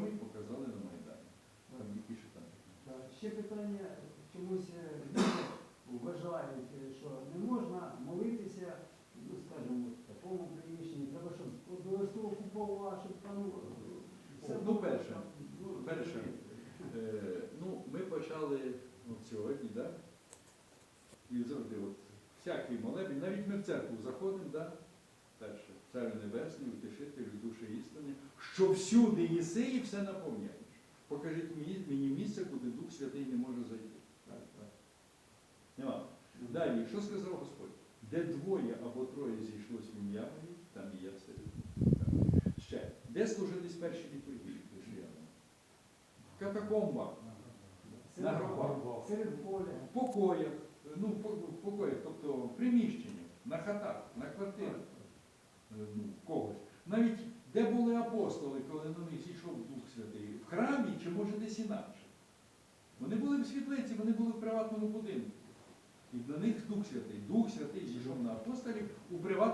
ми показали на Майдані. Там які ще там. Так, Ще питання, чомусь е, вважають, е, що не можна молитися, ну скажімо, в такому приміщенні, треба, щоб обов'язково купова, щоб там е, все Ну, було перше, ну, перше. Е, ну, ми почали от сьогодні, да? і завжди от, всякий молебень, навіть ми в церкву заходимо, да? перше, царю небесний, утішителю душі істини, що всюди єси і все наповняєш. Покажіть мені, місце, куди Дух Святий не може зайти. Так, так. Нема. Далі, що сказав Господь? Де двоє або троє зійшлось в ім'я моє, там і я все. Ще. Де служились перші літургії християнам? В катакомбах, на гробах, серед поля. в покоях, ну, в покоях, тобто в приміщеннях, на хатах, на квартирах, е, ну, в когось. Апостоли, коли на них зійшов Дух Святий? В храмі чи може десь інакше? Вони були в світлиці, вони були в приватному будинку. І до них Дух Святий. Дух Святий зійшов на апостолів у приватному